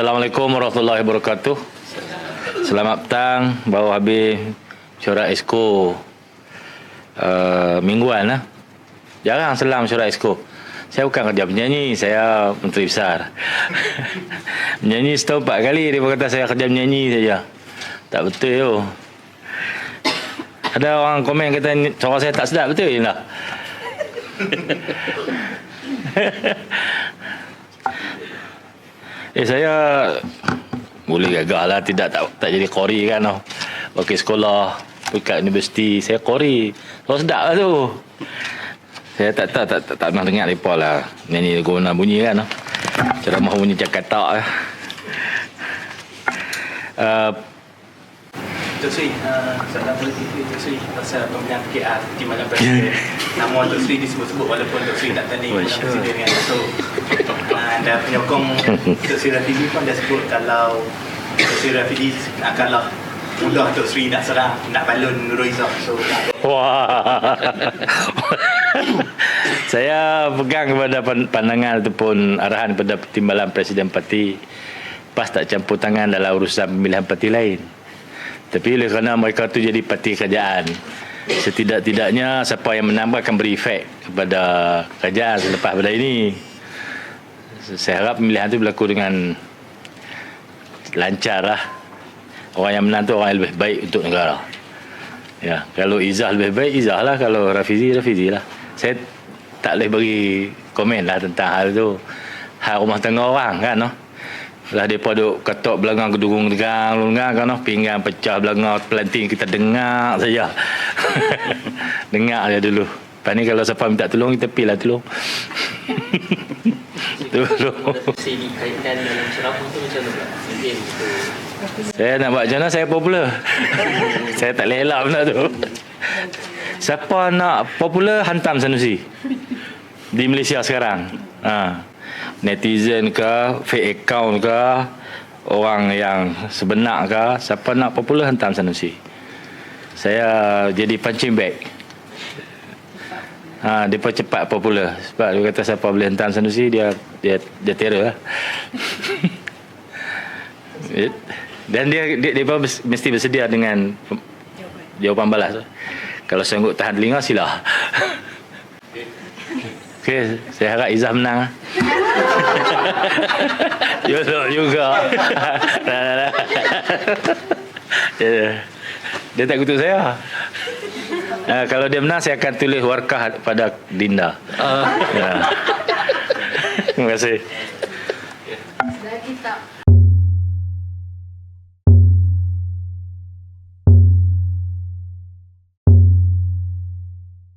Assalamualaikum warahmatullahi wabarakatuh. Selamat petang. Baru habis mesyuarat Esko uh, mingguan lah. Jarang selang mesyuarat Esko. Saya bukan kerja penyanyi, saya menteri besar. menyanyi setahun empat kali dia berkata saya kerja menyanyi saja. Tak betul tu. Ada orang komen kata suara saya tak sedap betul je. eh saya boleh gagah lah tidak tak, tak jadi kori kan oh. Wakil sekolah dekat universiti saya kori. Suara sedap lah tu. Saya tak tak tak tak, tak pernah dengar lepa lah nyanyi lagu mana bunyi kan. Oh. Ceramah bunyi Jakarta lah. Uh, Tok Sri, uh, soalan politik ni Tok Sri pasal pemilihan PKR di Malaysia Presiden. Nama Tok Sri disebut-sebut walaupun Tok Sri tak tanding. Presiden dengan uh, Dan penyokong Tok Sri Rafidi pun dah sebut kalau Tok Sri Rafidi nak kalah mudah Tok Sri nak serang, nak balon Nurul Izzah. So, Wah. saya pegang kepada pan- pandangan ataupun arahan kepada Timbalan Presiden Parti PAS tak campur tangan dalam urusan pemilihan parti lain. Tapi oleh kerana mereka tu jadi parti kerajaan, setidak-tidaknya siapa yang menambah akan beri efek kepada kerajaan selepas pada ini. Saya harap pemilihan itu berlaku dengan lancar lah. Orang yang menang tu orang yang lebih baik untuk negara. Ya, kalau Izzah lebih baik Izzah lah kalau Rafizi Rafizi lah. Saya tak boleh bagi komen lah tentang hal tu. Hal rumah tangga orang kan noh. Lah depa duk ketok belangang kedurung tegang lungang kan noh, pinggan pecah belangang pelanting kita dengar saja. dengar aja dulu. Lepas ni kalau siapa minta tolong kita pilih lah tolong. tolong. Sini kaitan dalam ceramah tu macam mana Saya nak buat macam mana saya popular. saya tak boleh elak benda tu. Siapa nak popular hantam Sanusi. Di Malaysia sekarang. Ha. Netizen ke, fake account ke, orang yang sebenar ke, siapa nak popular hantam Sanusi. Saya jadi punching bag. Ha, dia pun cepat popular sebab dia kata siapa boleh hantam Sanusi dia dia dia terror lah. It- Dan dia dia, dia mesti bersedia dengan jawapan balas. Kalau sanggup tahan telinga sila. Okey, saya harap Izzah menang. Yolo juga. dia, dia tak kutuk saya. Uh, kalau dia menang saya akan tulis warkah pada Dinda. uh, Ya. Terima kasih. Lagi tak